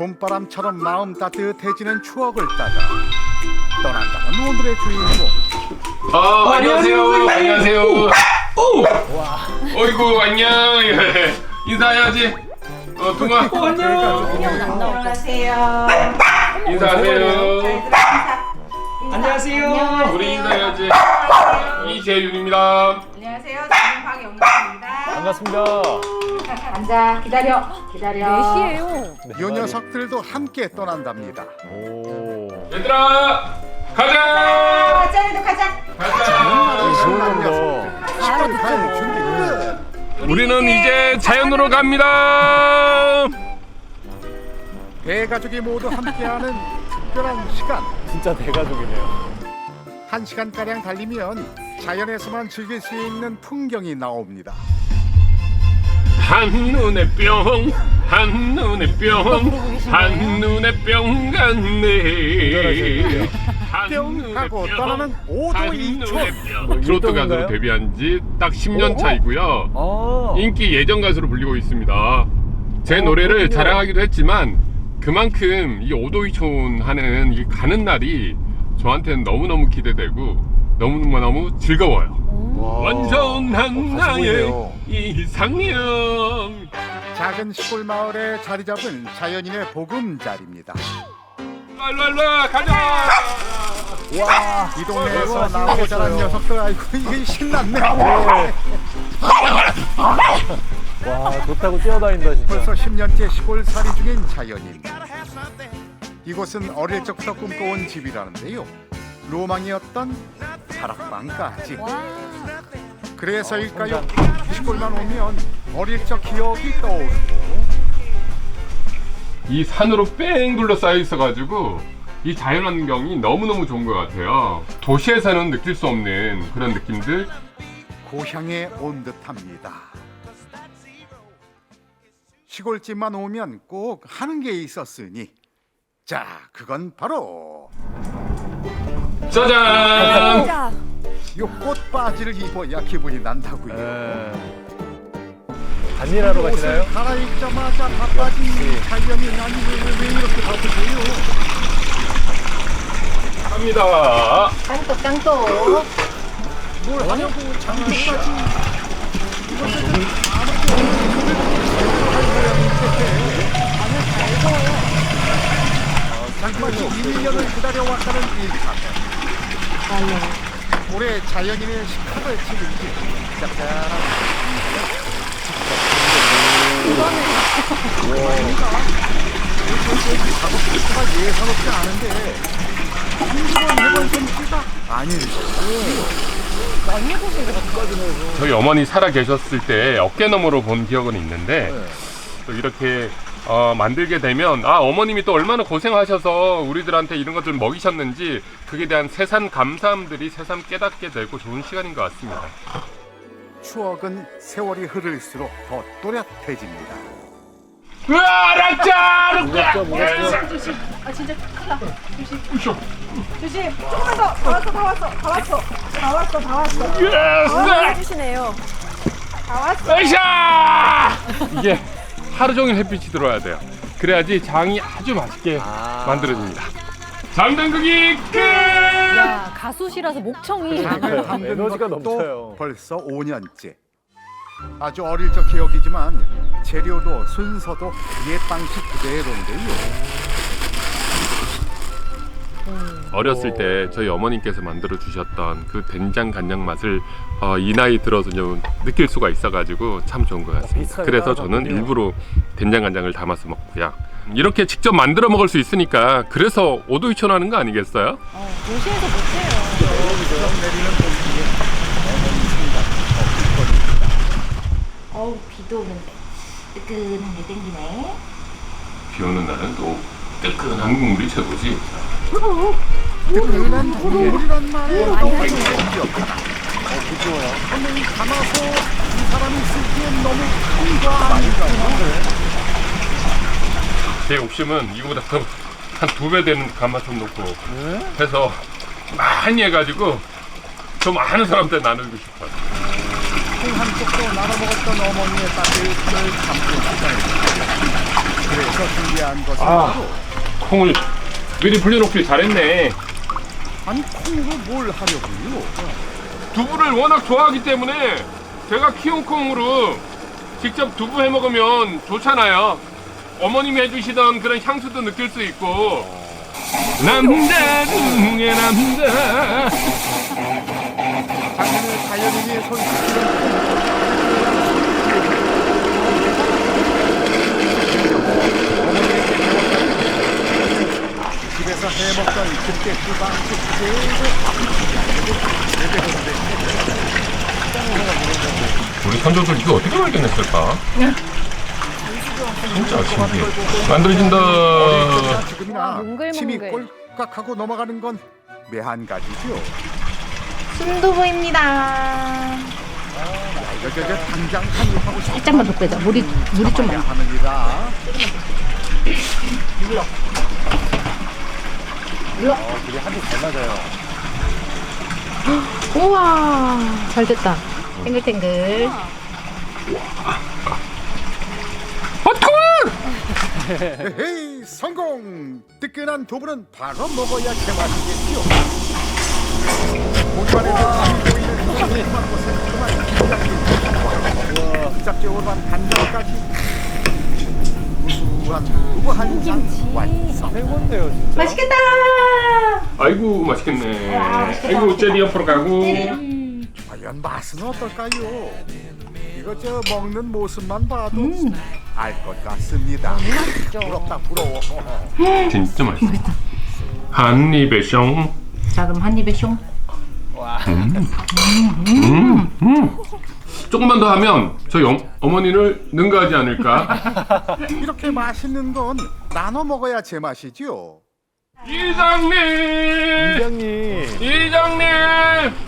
봄바람처럼 마음 따뜻해지는 추억을 따라 떠난다는 오늘의 주인공 아, 안녕하세요. 안녕하세요. 오! 어이구, 안녕. 인사해야지. 어, 동아. 안녕하세요. 인사하세요. 안녕하세요. 우리 인사해야지. 이재윤입니다. 안녕하세요. 저는 박영란입니다. 반갑습니다. 앉아. 기다려. 기다려. 4시에요. 요 녀석들도 함께 떠난답니다 오. 얘들아, 가자. 아, 짠이도 가자. 가자. 신난 녀석들 시간 갈 준비 끝 우리는 이제 자연으로 갑니다. 대가족이 모두 함께하는 특별한 시간 진짜 대가족이네요. 한 시간 가량 달리면 자연에서만 즐길 수 있는 풍경이 나옵니다 한눈에 뿅, 한눈에 뿅, 한눈에 뿅 갔네. 뿅 하고 떠나는 오도이촌 뿅. 트로트 가수로? 데뷔한 지 딱 10년 차이고요. 아. 인기 예전 가수로 불리고 있습니다. 제 어, 노래를 그렇군요. 자랑하기도 했지만 그만큼 이 오도이촌 하는 이 가는 날이 저한테는 너무너무 기대되고 너무너무 즐거워요. 완전한 어, 다시 나의. 이상형. 작은 시골 마을에 자리 잡은 자연인의 보금자리입니다 랄랄라 가자. 와. 이 동네에서 와, 나오고 자란. 녀석들 아이고 이게 신났네 와, 좋다고 뛰어다닌다 진짜. 벌써 10년째 시골 살이 중인 자연인 이곳은 어릴 적부터 꿈꿔온 집이라는데요 로망이었던 다락방까지 와. 그래서일까요 시골만 오면 어릴 적 기억이 떠오르고 이 산으로 뺑 둘러싸여 있어가지고 이 자연환경이 너무너무 좋은 것 같아요. 도시에서는 느낄 수 없는 그런 느낌들. 고향에 온 듯합니다 시골집만 오면 꼭 하는 게 있었으니 자 그건 바로 짜잔! 자, 요 꽃바지를 입어야 기분이 난다고요 예. 단일하러 가시나요? 옷을 갈아입자마자 바빠진 자연이 아니 왜, 왜, 왜 이렇게 바쁘세요? 갑니다. 깡또 깡또. 뭘 하냐고 장난까지 장마치 1년을 기다려왔다는 일카드 올해 자연인의 식탁을 책임진 짭짤한 작업부터가 예사롭지. 않은데 이번 해본 솜씨가 아닐 저희 어머니 살아 계셨을 때 어깨너머로 본 기억은 있는데 또 이렇게 어, 만들게 되면 아 어머님이 또 얼마나 고생하셔서 우리들한테 이런 것들 먹이셨는지 그에 대한 새삼 감사함들이 새삼 깨닫게 되고 좋은 시간인 것 같습니다. 추억은 세월이 흐를수록 더 또렷해집니다. 으아! 무겁죠, 무겁죠. 조심. 아 진짜 큰일 나. 조심. 조심. 조금만 더. 다 왔어. 다 왔어. 다 왔어. 다 왔어. 다 왔어. 예스! 해주시네요. 다 왔어. 으쌰! 이게 하루 종일 햇빛이 들어와야 돼요. 그래야지 장이 아주 맛있게 아. 만들어집니다. 장단극이 끝! 야, 가수시라서 목청이. 장을 담근 에너지가 넘쳐요. 벌써 5년째. 아주 어릴 적 기억이지만 재료도 순서도 옛 방식 그대로인데요. 어렸을 때 저희 어머님께서 만들어 주셨던 그 된장 간장 맛을 어, 이 나이 들어서 좀 느낄 수가 있어가지고 참 좋은 것 같습니다. 비슷하게 그래서 저는 따라가군요. 일부러 된장 간장을 담아서 먹고요. 이렇게 직접 만들어 먹을 수 있으니까 그래서 오도이촌 하는 거 아니겠어요? 어, 도시에서 못해요. 어우 비도 오는데 뜨끈한 게 땡기네. 비 오는 날은 또 뜨끈한 국물이 최고지. 뜨끈한 국물이란 말에 너무 귀엽다. 분명히 담아서 이 사람이 쓰기엔 너무 큰거 아닌가요? 제 욕심은 이거보다 한 두 배 되는 가마솥 넣고 해서 많이 해가지고 좀 많은 사람한테 나누고 싶어요. 콩 한쪽도 나눠 먹었던 어머니의 따뜻함을 담고 시간입니다. 그래서 준비한 것은 아. 바로 콩을 미리 불려놓길 잘했네. 아니 콩으로 뭘 하려고요? 두부를 워낙 좋아하기 때문에 제가 키운 콩으로 직접 두부 해 먹으면 좋잖아요. 어머님이 해주시던 그런 향수도 느낄 수 있고 남자 중에 남자 작년에 자연인이 손수는 집에서 해먹던 그때 그 방식 우리 선조들 이거 어떻게 발견했을까? 진짜 신기해. 만들어진다. 그대로 지금이나 몽글몽글. 침이 꼴깍하고 넘어가는 건 매한 가지죠. 순두부입니다. 여기저 당장 한입하고 살짝만 더 빼자. 물이 물이 좀 많아. 하느니라. 둘이 한입 잘 맞아요. 우와, 잘 됐다. 탱글탱글. 헤이 성공! 뜨끈한 두부는 바로 먹어야 있는 곳에 그만 간장까지 두부 완성. 최고인데요, 진짜. 맛있겠다. 아이고 맛있겠네. 아이고 젤리 옆으로 가고. 과연 맛은 어떨까요? 이거 저 먹는 모습만 봐도 알 것 같습니다. 부럽다 부러워. 진짜 맛있어. 한 입에 숑. 자, 그럼 한 입에 숑. 조금만 더 하면 저희 어, 어머니를 능가하지 않을까? 이렇게 맛있는 건 나눠 먹어야 제맛이죠. 이장님! 이장님. 이장님!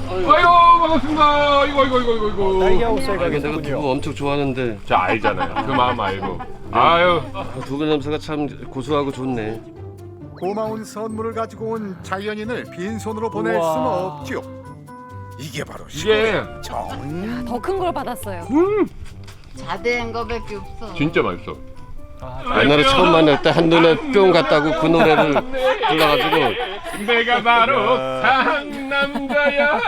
아이고 반갑습니다. 이거 이거 이거 이거 이거. 딸기하우스에 아, 내가 가겠군요. 두부 엄청 좋아하는데 저 알잖아요. 그 마음 알고. 아유 아, 두부 냄새가 참 고소하고 좋네. 고마운 선물을 가지고 온 자연인을 빈손으로 보낼 우와. 수는 없죠. 이게 바로 이게 시골의 정. 더 큰 걸 받았어요. 자대한 거밖에 없어. 진짜 맛있어. 옛날에 처음 만날 때 한눈에 뿅 갔다고 그 노래를 불러가지고 내가 바로 상남자야.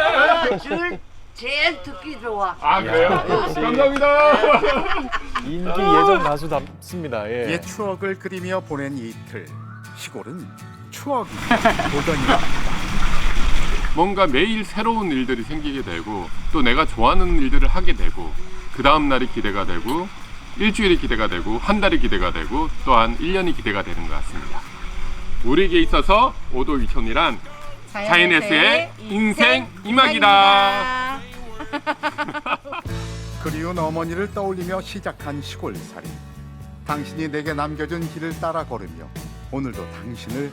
제일 듣기 좋아. 아 그래요? 감사합니다. 인기 예전 가수 답습니다. 예. 옛 추억을 그리며 보낸 이틀. 시골은 추억이 보더니가 뭔가 매일 새로운 일들이 생기게 되고 또 내가 좋아하는 일들을 하게 되고 그 다음 날이 기대가 되고 일주일이 기대가 되고 한 달이 기대가 되고 또한 1년이 기대가 되는 것 같습니다. 우리에게 있어서 오도이촌이란 자이네스의 인생 이막이다. 그리운 어머니를 떠올리며 시작한 시골살이. 당신이 내게 남겨준 길을 따라 걸으며 오늘도 당신을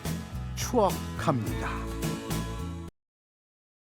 추억합니다.